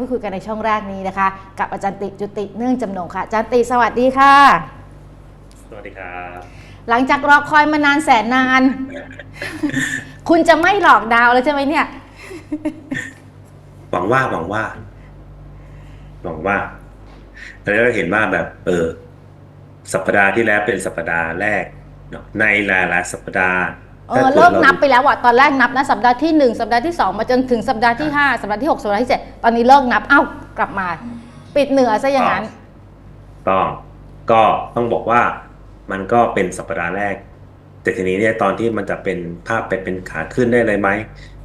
พูดคุยกันในช่องแรกนี้นะคะ กับอาจารย์ติจุติเนื่องจำนงค่ะอาจารย์ติสวัสดีค่ะ สวัสดีครับ หลังจากรอคอยมานานแสนนาน คุณจะไม่หลอกดาวน์แล้วใช่ไหมเนี่ย หวังว่าหวังว่า หวังว่าแล้วเราเห็นว่าแบบ เออ สัปดาห์ที่แล้วเป็นสัปดาห์แรกเนาะในหลายๆสัปดาห์ เออเลิกนับไปแล้วอะตอนแรกนับนะสัปดาห์ที่ 1 สัปดาห์ที่ 2 มาจนถึงสัปดาห์ที่ 5 สัปดาห์ที่ 6 สัปดาห์ที่ 7 ตอนนี้เลิกนับเอ้ากลับมา ปิดเหนือซะอย่างนั้นต้องก็ต้องบอกว่ามันก็เป็นสัปดาห์แรก แต่ทีนี้เนี่ยตอนที่มันจะเป็นภาพไปเป็นขาขึ้นได้เลยไหม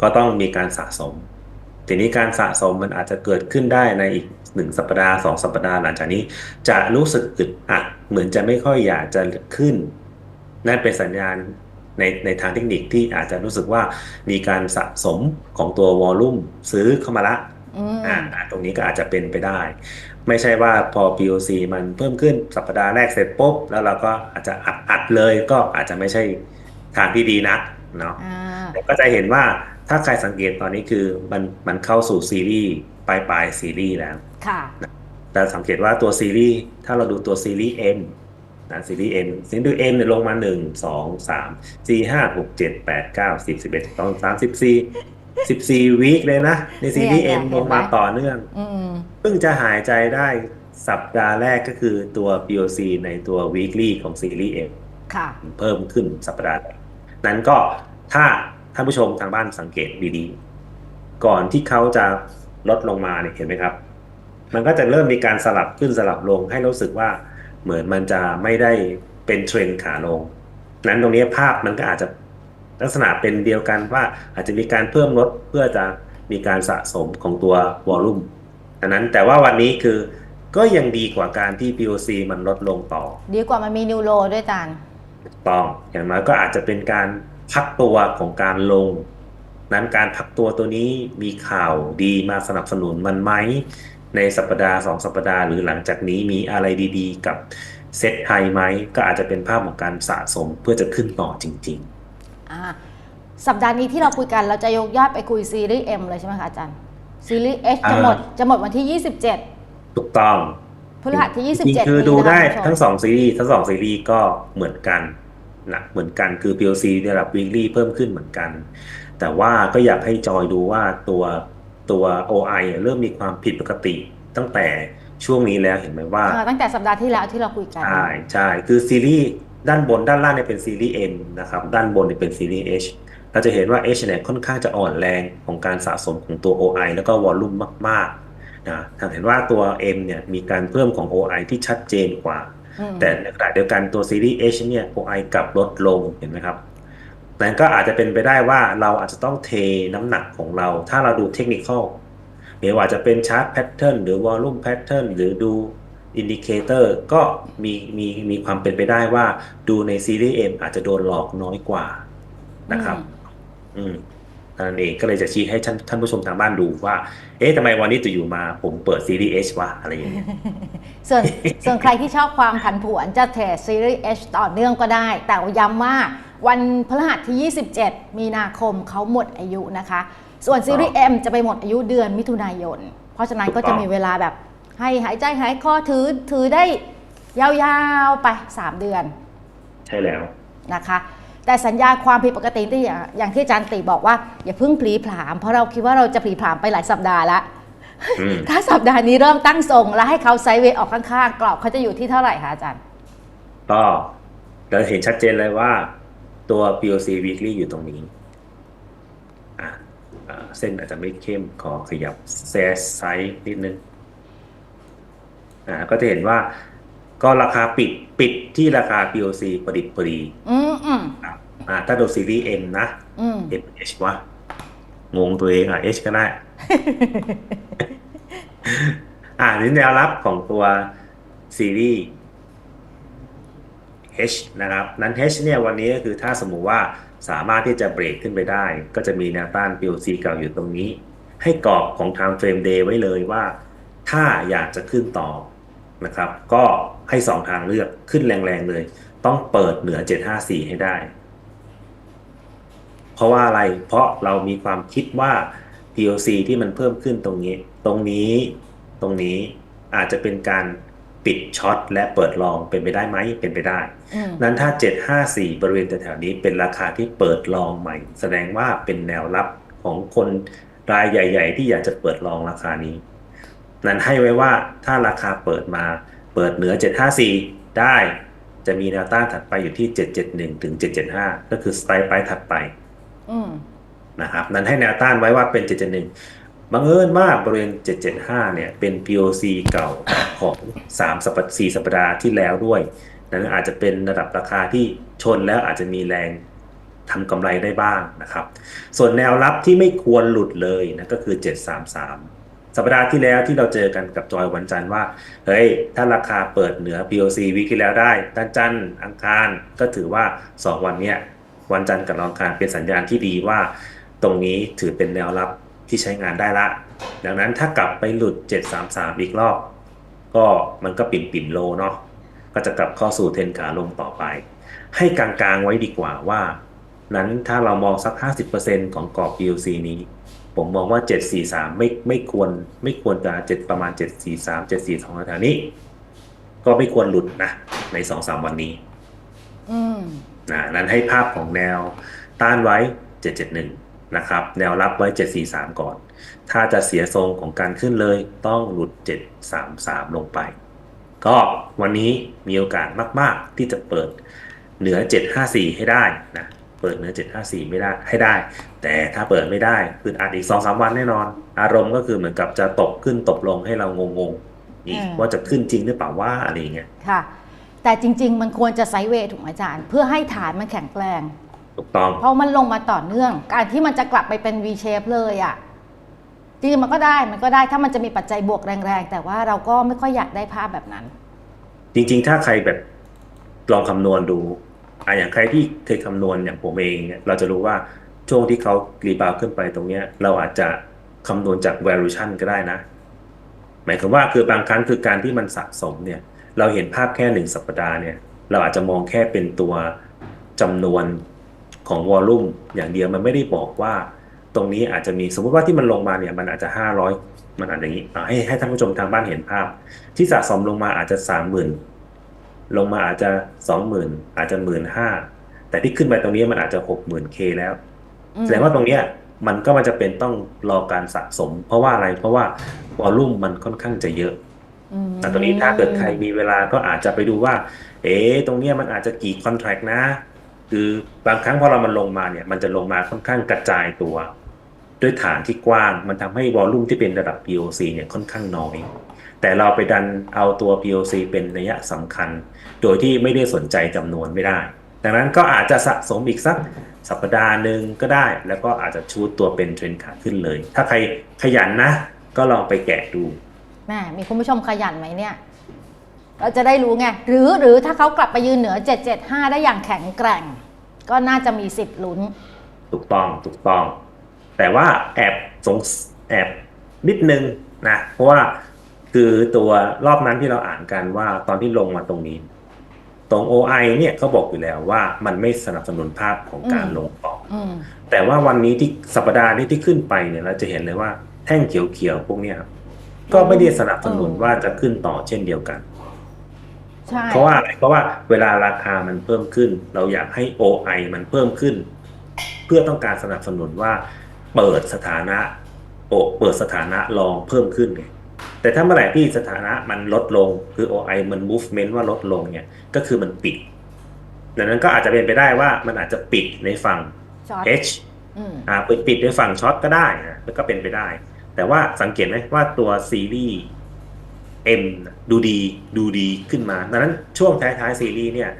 ก็ต้องมีการสะสม ทีนี้การสะสมมันอาจจะเกิดขึ้นได้ในอีกหนึ่งสัปดาห์สองสัปดาห์หลังจากนี้ จะรู้สึกอึดอัดเหมือนจะไม่ค่อยอยากจะขึ้น นั่นเป็นสัญญาณ ในในทางเทคนิคที่อาจจะรู้สึกว่ามีการสะสมของตัววอลลุ่มซื้อเข้ามาละอืมอ่าตรงนี้ก็อาจจะเป็นไปได้ ไม่ใช่ว่าพอ POC มันเพิ่มขึ้นสัปดาห์แรกเสร็จปุ๊บ แล้วเราก็อาจจะอัดอัดเลยก็อาจจะไม่ใช่ทางที่ดีนักเนาะอ่าแต่ก็จะเห็นว่าถ้าใครสังเกตตอนนี้คือมันมันเข้าสู่ซีรีส์ปลายปลายซีรีส์แล้วค่ะแต่สังเกตว่าตัวซีรีส์ถ้าเราดูตัวซีรีส์ M นะซีรีส์ M ซีรีส์ M เนี่ยลงมา 1 2 3 4 5 6 7 8 9 10 11 12 13 14 14วีคเลยนะ ในซีรีส์เนี่ย M เห็นไหมลงมาต่อเนื่องอืมเพิ่งจะหายใจได้สัปดาห์แรกก็คือตัว POC ในตัว weekly ของซีรีส์ M ค่ะเพิ่มขึ้นสัปดาห์แรกนั้นก็ถ้าท่านผู้ชมทางบ้านสังเกตดีๆ ก่อนที่เขาจะลดลงมาเนี่ยเห็นไหมครับ มันก็จะเริ่มมีการสลับขึ้นสลับลงให้รู้สึกว่า เหมือนมันจะไม่ได้เป็นเทรนด์ขาลง นั้นตรงนี้ภาพมันก็อาจจะลักษณะเป็นเดียวกันว่าอาจจะมีการเพิ่มลดเพื่อจะมีการสะสมของตัววอลลุ่มอันนั้นแต่ว่าวันนี้คือก็ยังดีกว่าการที่ POC มันลดลงต่อ ดีกว่ามันมีนิวโรด้วยอาจารย์ถูกต้องอย่างน้อยก็อาจจะเป็นการพักตัวของการลง นั้นการพักตัวตัวนี้มีข่าวดีมาสนับสนุนมันไหม ในสัปดาห์สองสัปดาห์หรือหลังจากนี้มีอะไรดีๆ กับเซ็ตไทยไหมก็อาจจะเป็นภาพของการสะสมเพื่อจะขึ้นต่อจริงอ่าสัปดาห์นี้ที่เราคุยกันเราจะยกยอดไปคุยซีรีส์ M เลยใช่ไหมคะอาจารย์ ซีรีส์ H จะหมดจะหมดวันที่ 27ๆถูกต้องพฤหัสที่จริง27ๆคือดูนี้นะคะได้คุณผู้ชมทั้งสองซีรีส์ทั้งสองซีรีส์ก็เหมือนกันนะเหมือนกันคือ PLC ในระดับ weekly เพิ่มขึ้นเหมือนกัน แต่ว่าก็อยากให้จอยดูว่าตัว ตัว OI เริ่มมีความผิดปกติตั้งแต่ช่วงนี้แล้วเห็นไหมว่าอ่าตั้งแต่สัปดาห์ที่แล้วที่เราคุยกันใช่ใช่คือซีรีส์ด้านบนด้านล่างเนี่ยเป็นซีรีส์ M นะครับด้านบนเนี่ยเป็นซีรีส์ H เราจะเห็นว่า H เนี่ยค่อนข้างจะอ่อนแรงของการสะสมของตัว OI แล้วก็วอลลุ่มมากๆนะทำเห็นว่าตัว M เนี่ยมีการเพิ่มของ OI ที่ชัดเจนกว่าอืมแต่ในขณะเดียวกันตัวซีรีส์ H เนี่ย OI กลับลดลงเห็นไหมครับ นั้นก็อาจจะเป็นไปได้ว่าเราอาจจะต้องเทน้ำหนักของเรา ถ้าเราดูเทคนิคอลไม่ว่าจะเป็นชาร์ตแพทเทิร์นหรือวอลลุ่มแพทเทิร์นหรือดูอินดิเคเตอร์ก็มีมีมีความเป็นไปได้ว่าดูในซีรีส์ M อาจจะโดนหลอกน้อยกว่านะครับ อืม นั่นเองก็เลยจะชี้ให้ท่านท่านผู้ชมทางบ้านดูว่า เอ๊ะทำไมวันนี้จะอยู่มาผมเปิดซีรีส์ H วะอะไรอย่างเงี้ย ส่วนส่วนใครที่ชอบความผันผวนจะเทรดซีรีส์ H ต่อเนื่องก็ได้ แต่ว่าย้ำว่าวันพฤหัสที่ 27 มีนาคมเขาหมดอายุนะคะ ส่วนซีรีส์ M จะไปหมดอายุเดือนมิถุนายน เพราะฉะนั้นก็จะมีเวลาแบบให้หายใจหายคอถือถือได้ยาวๆไป 3 เดือน ใช่แล้วนะคะ แต่สัญญาณความผิดปกติที่อย่างอย่างที่อาจารย์ติบอกว่า อย่าเพิ่งผลีผลาม เพราะเราคิดว่าเราจะผลีผลามไปหลายสัปดาห์แล้วอืมถ้าสัปดาห์นี้เริ่มตั้งทรงแล้วให้เขาไซด์เวย์ออกข้างๆกรอบเขาจะอยู่ที่เท่าไหร่คะอาจารย์ก็เราเห็นชัดเจนเลยว่าตัว POC weekly อยู่ตรงนี้อะอ่าเส้นอาจจะไม่เข้มขอขยับแซสไซส์นิดนึงอ่าก็จะเห็นว่า ก็ราคาปิดปิดที่ราคา POC พอดิบพอดีอืมอืมครับอ่าถ้าดูซีรีส์ M นะ อืม M H วะ งงตัวเองอะ H ก็ได้ อ่านี่แนวรับของตัวซีรีส์ H นะครับ นั้น H เนี่ยวันนี้ก็คือถ้าสมมุติว่าสามารถที่จะเบรกขึ้นไปได้ ก็จะมีแนวต้าน POC เก่าอยู่ตรงนี้ ให้กรอบของ Time Frame Day ไว้เลยว่า ถ้าอยากจะขึ้นต่อนะครับ ก็ ให้2ทางเลือกขึ้นแรงๆเลย ต้องเปิดเหนือ 754 ให้ได้ เพราะว่าอะไรเพราะเรามีความคิดว่า POC ที่มันเพิ่มขึ้นตรงนี้ ตรงนี้ตรงนี้อาจจะเป็นการปิดช็อตและเปิดลองเป็นไปได้ไหมเป็นไปได้อืมนั้นถ้า 754 บริเวณแถวๆนี้เป็นราคาที่เปิดลองใหม่ แสดงว่าเป็นแนวรับของคนรายใหญ่ ๆ ที่อยากจะเปิดลองราคานี้ นั้นให้ไว้ว่าถ้าราคาเปิดมา เปิดเหนือ 754 ได้ จะมีแนวต้านถัดไปอยู่ที่ 771 ถึง 775 ก็คือสไตล์ไปถัดไปอืมนะครับ นั้นให้แนวต้านไว้ว่าเป็น 771 บังเอิญว่าบริเวณ 775 เนี่ย เป็น POC เก่าของ3สัปดาห์4สัปดาห์ที่แล้วด้วย นั้นอาจจะเป็นระดับราคาที่ชนแล้วอาจจะมีแรงทำกำไรได้บ้างนะครับ ส่วนแนวรับที่ไม่ควรหลุดเลยนะก็คือ 733 สัปดาห์ที่แล้วที่เราเจอกันกับจอยวันจันทร์ว่า เฮ้ย ถ้าราคาเปิดเหนือ POC วิกที่แล้วได้ด้านจันทร์อังคารก็ถือว่า 2 วันเนี้ยวันจันทร์กับอังคารเป็นสัญญาณที่ดีว่า ตรงนี้ถือเป็นแนวรับที่ใช้งานได้ละ ดังนั้นถ้ากลับไปหลุด 733 อีกรอบ ก็มันก็ปิ่นปิ่นโลเนาะก็จะกลับเข้าสู่เทนขาลงต่อไป ให้กลางๆไว้ดีกว่าว่า นั้นถ้าเรามองสัก 50%ของกรอบ PLC นี้ ผมมองว่า 743 ไม่ไม่ควรไม่ควรจะเจ็ดประมาณ 743 742แถวๆนี้ ก็ไม่ควรหลุดนะ ใน2-3วันนี้อืมนะนั้นให้ภาพของแนวต้านไว้ 771 นะครับ แนวรับไว้ 743 ก่อน ถ้าจะเสียทรงของการขึ้นเลยต้องหลุด 733 ลงไป ก็วันนี้มีโอกาสมาก ๆ ที่จะเปิดเหนือ 754 ให้ได้นะ เปิดเหนือ754 ไม่ได้ให้ได้ แต่ถ้าเปิดไม่ได้คืออาจอีก 2-3 วันแน่นอน อารมณ์ก็คือเหมือนกับจะตกขึ้นตกลงให้เรางงๆอีกอืมว่าจะขึ้นจริงหรือเปล่าว่าอะไรอย่างเงี้ยค่ะ แต่จริง ๆ มันควรจะไซด์เวย์ถูกไหมอาจารย์ เพื่อให้ฐานมันแข็งแกร่งถูกต้องเพราะมันลงมาต่อเนื่อง การที่มันจะกลับไปเป็น V shape เลยอะ่ะจริงๆมันก็ได้มันก็ได้ถ้ามันจะมีปัจจัยบวกแรงๆ แต่ว่าเราก็ไม่ค่อยอยากได้ภาพแบบนั้น จริง ๆ ถ้าใครแบบลองคำนวณดู อะอย่างใครที่เคยคำนวณอย่างผมเองเนี่ยเราจะรู้ว่าช่วงที่เขารีบาวขึ้นไปตรงเนี้ย เราอาจจะคำนวณจาก valuation ก็ได้นะ หมายความว่าคือบางครั้งคือการที่มันสะสมเนี่ย เราเห็นภาพแค่หนึ่งสัปดาห์เนี่ย เราอาจจะมองแค่เป็นตัวจำนวนของวอลลุ่มอย่างเดียวมันไม่ได้บอกว่า ตรงนี้อาจจะมีสมมติว่าที่มันลงมาเนี่ย มันอาจจะห้าร้อยมันอาจจะอย่างนี้อะให้ให้ท่านผู้ชมทางบ้านเห็นภาพ ที่สะสมลงมาอาจจะสามหมื่น ลงมาอาจจะสองหมื่นอาจจะหมื่นห้าแต่ที่ขึ้นไปตรงนี้มันอาจจะหกหมื่นเคแล้วอืมแสดงว่าตรงเนี้ยมันก็มันจะเป็นต้องรอการสะสม เพราะว่าอะไรเพราะว่าวอลลุ่มมันค่อนข้างจะเยอะอืมแต่ตรงนี้ถ้าเกิดใครมีเวลาก็อาจจะไปดูว่า เอ๊ะตรงเนี้ยมันอาจจะกี่คอนแท c t นะ คือบางครั้งพอเรามันลงมาเนี่ย มันจะลงมาค่อนข้างกระจายตัว ด้วยฐานที่กว้าง มันทำให้วอลลุ่มที่เป็นระดับ POC เนี่ยค่อนข้างน้อย แต่เราไปดันเอาตัว POC เป็นนัยสำคัญ โดยที่ไม่ได้สนใจจำนวนไม่ได้ ดังนั้นก็อาจจะสะสมอีกสักสัปดาห์หนึ่งก็ได้ แล้วก็อาจจะชูดตัวเป็นเทรนขาขึ้นเลย ถ้าใครขยันนะ ก็ลองไปแกะดูแม่มีคุณผู้ชมขยันไหมเนี่ย เราจะได้รู้ไง หรือหรือถ้าเขากลับไปยืนเหนือ 775 ได้อย่างแข็งแกร่ง ก็น่าจะมีสิทธิ์ลุ้น ถูกต้องถูกต้อง แต่ว่าแอบสงสแอบนิดนึงนะ เพราะว่า คือตัวรอบนั้นที่เราอ่านกันว่าตอนที่ลงมาตรงนี้ ตรง OI เนี่ยเขาบอกอยู่แล้วว่ามันไม่สนับสนุนภาพของการอืมลงต่ออืมแต่ว่าวันนี้ที่สัปดาห์นี้ที่ขึ้นไปเนี่ยเราจะเห็นเลยว่าแท่งเขียวๆพวกเนี้ยครับก็ไม่ได้สนับสนุนอืมว่าจะขึ้นต่อเช่นเดียวกันใช่เพราะว่าอะไรเพราะว่าเวลาราคามันเพิ่มขึ้น เราอยากให้ OI มันเพิ่มขึ้น เพื่อต้องการสนับสนุนว่า เปิดสถานะโอเปิดสถานะรองเพิ่มขึ้นไง แต่ถ้าเมื่อไหร่ที่สถานะมันลดลงคือ OI มัน movement ว่าลดลงเนี่ยก็คือมันปิด ดังนั้นก็อาจจะเป็นไปได้ว่ามันอาจจะปิดในฝั่งช็อต H อืมอ่าปิดปิดในฝั่งช็อตก็ได้นะแล้วก็เป็นไปได้ แต่ว่าสังเกตไหมว่าตัวซีรีส์ M ดูดีดูดีขึ้นมาดังนั้นช่วงท้ายๆซีรีส์เนี่ย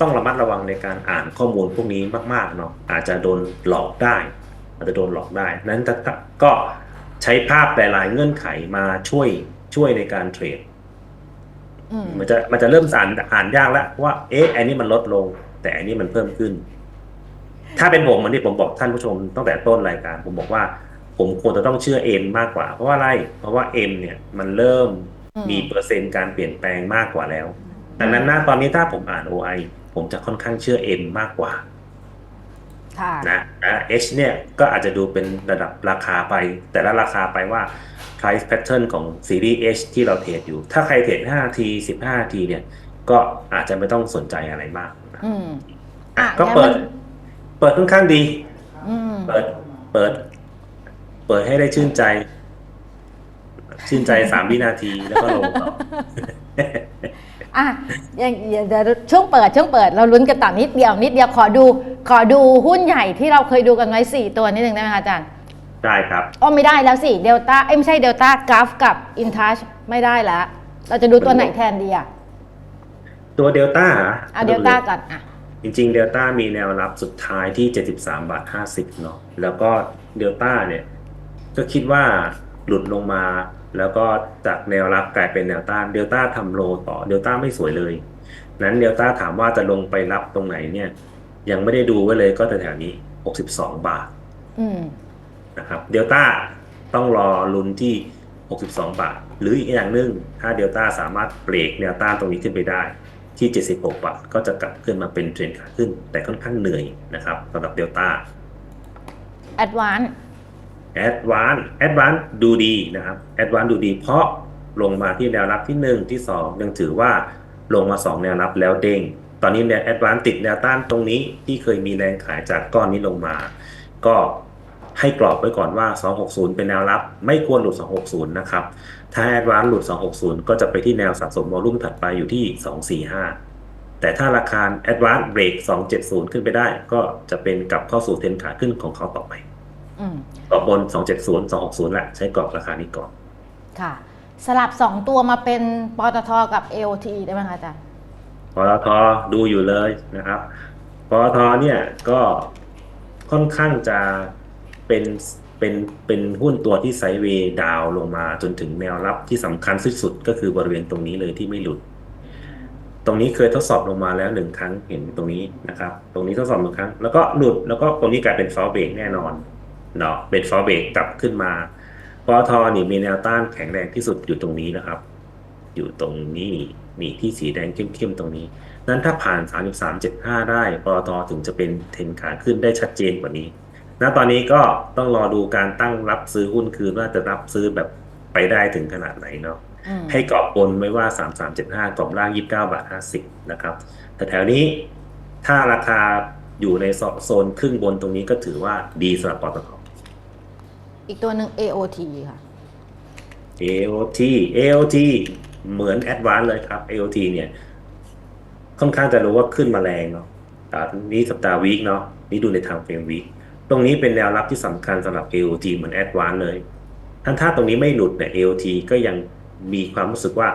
ต้องระมัดระวังในการอ่านข้อมูลพวกนี้มากๆเนาะอาจจะโดนหลอกได้ อาจจะโดนหลอกได้ นั้นก็ ใช้ภาพหลาย ๆ เงื่อนไขมาช่วยช่วยในการเทรดอืมมันจะมันจะเริ่มอ่านอ่านยากแล้วว่า เอ๊ะอันนี้มันลดลง แต่อันนี้มันเพิ่มขึ้น ถ้าเป็นผมเหมือนที่ผมบอกท่านผู้ชมตั้งแต่ต้นรายการ ผมบอกว่า ผมควรจะต้องเชื่อ M มากกว่า เพราะว่าอะไร เพราะว่า M เนี่ยมันเริ่มอืมมีเปอร์เซ็นต์การเปลี่ยนแปลงมากกว่าแล้ว ดังนั้นนะตอนนี้ถ้าผมอ่าน OI ผมจะค่อนข้างเชื่อ M มากกว่าค่ะ นะนะ H เนี่ยก็อาจจะดูเป็นระดับราคาไป แต่ละราคาไปว่า price pattern ของซีรีส์ H ที่เราเทรดอยู่ ถ้าใครเทรด5ที15ทีเนี่ย ก็อาจจะไม่ต้องสนใจอะไรมากนะอืมอะอะก็งั้นเปิดมันเปิดค่อนข้างดีอืมเปิด เปิด เปิดให้ได้ชื่นใจ ชื่นใจสามวินาทีแล้วก็ลงต่อ อะอย่างเดี๋ยวช่วงเปิดช่วงเปิดเราลุ้นกันต่อนิดเดียวนิดเดียวขอดูขอดูหุ้นใหญ่ที่เราเคยดูกันไว้ 4 ตัวนิดหนึ่งได้ไหมคะอาจารย์ได้ครับอ๋อไม่ได้แล้วสิเดลต้าเอ้ยไม่ใช่เดลต้ากราฟกับอินทัชไม่ได้แล้ว เราจะดูตัวไหนแทนดีอะตัวเดลต้าเอาเดลต้าก่อนอะจริงๆเดลต้ามีแนวรับสุดท้ายที่ 73 บาท 50 เนาะแล้วก็เดลต้าเนี่ย ก็คิดว่าหลุดลงมา แล้วก็จากแนวรับกลายเป็นแนวต้านเดลต้าทำโลต่อเดลต้าไม่สวยเลย นั้นเดลต้าถามว่าจะลงไปรับตรงไหนเนี่ย ยังไม่ได้ดูไว้เลยก็แถวๆนี้ 62 บาทอืมนะครับเดลต้าต้องรอลุ้นที่ 62 บาท หรืออีกอย่างหนึ่งถ้าเดลต้าสามารถเบรกแนวต้านตรงนี้ขึ้นไปได้ที่ 76 บาท ก็จะกลับขึ้นมาเป็นเทรนขาขึ้น แต่ค่อนข้างเหนื่อยนะครับสำหรับเดลต้าแอดวาน แอดวานแอดวานดูดีนะครับแอดวานดูดี เพราะลงมาที่แนวรับที่ 1 ที่ 2 ยังถือว่าลงมา 2 แนวรับแล้วเด้ง ตอนนี้เนี่ยแอดวานติดแนวต้านตรงนี้ที่เคยมีแรงขายจากก้อนนี้ลงมา ก็ให้กรอบไว้ก่อนว่า 260 เป็นแนวรับ ไม่ควรหลุด 260 นะครับ ถ้าแอดวานหลุด 260 ก็จะไปที่แนวสะสมวอลุ่มถัดไปอยู่ที่ 245 แต่ถ้าราคาแอดวานเบรก270 ขึ้นไปได้ ก็จะเป็นกลับเข้าสู่เทรนขาขึ้นของเขาต่อไป กรอบบน 270 260แหละใช้กรอบราคานี้ก่อน ค่ะ สลับ2ตัวมาเป็นปตทกับ AOT ได้ไหมคะอาจารย์ปตทดูอยู่เลยนะครับปตทเนี่ยก็ค่อนข้างจะเป็นเป็นเป็นหุ้นตัวที่ไซด์เวย์ดาวน์ลงมาจนถึงแนวรับที่สำคัญที่สุดก็คือบริเวณตรงนี้เลยที่ไม่หลุด ตรงนี้เคยทดสอบลงมาแล้วหนึ่งครั้งเห็นตรงนี้นะครับ ตรงนี้ทดสอบหนึ่งครั้ง แล้วก็หลุดแล้วก็ตรงนี้กลายเป็นฟอลเบรกแน่นอน เนาะเป็นฟอลเบรกกลับขึ้นมาปตทนี่มีแนวต้านแข็งแรงที่สุดอยู่ตรงนี้นะครับ อยู่ตรงนี้นี่ที่สีแดงเข้มๆตรงนี้ นั้นถ้าผ่าน 33.75 ได้ปตทถึงจะเป็นเทรนขาขึ้นได้ชัดเจนกว่านี้ณตอนนี้ก็ต้องรอดูการตั้งรับซื้อหุ้นคืนว่าจะรับซื้อแบบไปได้ถึงขนาดไหนเนาะอืมให้กรอบบนไว้ว่า 3375กรอบล่าง 29 บาท 50 นะครับแต่แถวนี้ถ้าราคาอยู่ในโซนครึ่งบนตรงนี้ก็ถือว่าดีสำหรับปตท อีกตัวหนึ่ง AOT ค่ะ AOT AOT เหมือน Advance เลยครับ AOT เนี่ย ค่อนข้างจะรู้ว่าขึ้นมาแรงเนาะอ่านี่สัปดาห์วีคเนาะนี่ดูในทางเฟรมวีคตรงนี้เป็นแนวรับที่สำคัญสำหรับ AOT เหมือน Advance เลยท่านถ้าตรงนี้ไม่หลุดเนี่ย AOT ก็ยังมีความรู้สึกว่า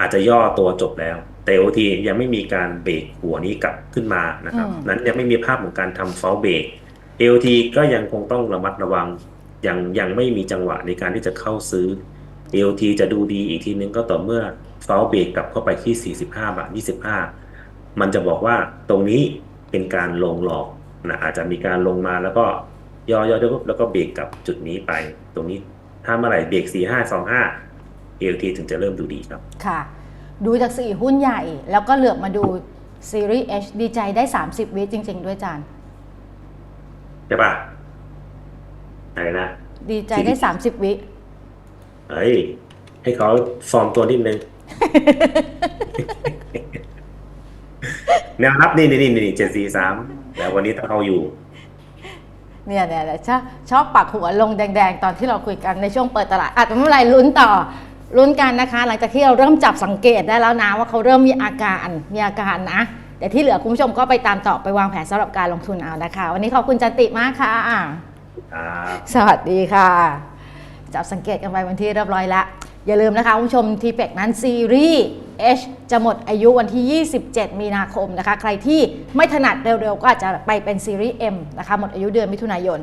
อาจจะย่อตัวจบแล้ว แต่ AOT ยังไม่มีการเบรกหัวนี้กลับขึ้นมานะครับอืมนั้นยังไม่มีภาพของการทำ fall break AOT ก็ยังคงต้องระมัดระวัง ยังยังไม่มีจังหวะในการที่จะเข้าซื้อ AOT จะดูดีอีกทีนึงก็ต่อเมื่อ fall break กลับเข้าไปที่ 45บาท25 มันจะบอกว่าตรงนี้เป็นการลงหลอกนะอาจจะมีการลงมาแล้วก็ย่อย่อๆแล้วก็เบรกกลับจุดนี้ไป ตรงนี้ถ้าเมื่อไหร่เบรก 4525 AOT ถึงจะเริ่มดูดีครับ ค่ะ ดูจาก4หุ้นใหญ่แล้วก็เหลือบมาดูซีรีส์ H ดีใจได้ 30 วิจริง ๆ ด้วยอาจารย์ใช่ปะ อะไรนะ ดีใจได้30วิเฮ้ย ให้เขาฟอร์มตัวนิดนึง แนวรับนี่นี่นี่นี่เจ็ดสี่สามแต่วันนี้ต้องเอาอยู่ เนี่ยเนี่ยเนี่ยชอบชอบปักหัวลงแดง ๆ ตอนที่เราคุยกันในช่วงเปิดตลาดอาจจะไม่เป็นไรลุ้นต่อลุ้นกันนะคะ หลังจากที่เราเริ่มจับสังเกตได้แล้วนะว่าเขาเริ่มมีอาการมีอาการนะแต่ที่เหลือคุณผู้ชมก็ไปตามต่อไปวางแผนสำหรับการลงทุนเอานะคะ วันนี้ขอบคุณจันติมากค่ะ ครับสวัสดีค่ะจับสังเกตกันไปวันที่เรียบร้อยแล้ว อย่าลืมนะคะคุณผู้ชมทีเป็กนั้นซีรีส์ H จะหมดอายุวันที่ 27 มีนาคมนะคะ ใครที่ไม่ถนัดเร็วๆ ก็อาจจะไปเป็นซีรีส์ M นะคะ หมดอายุเดือนมิถุนายน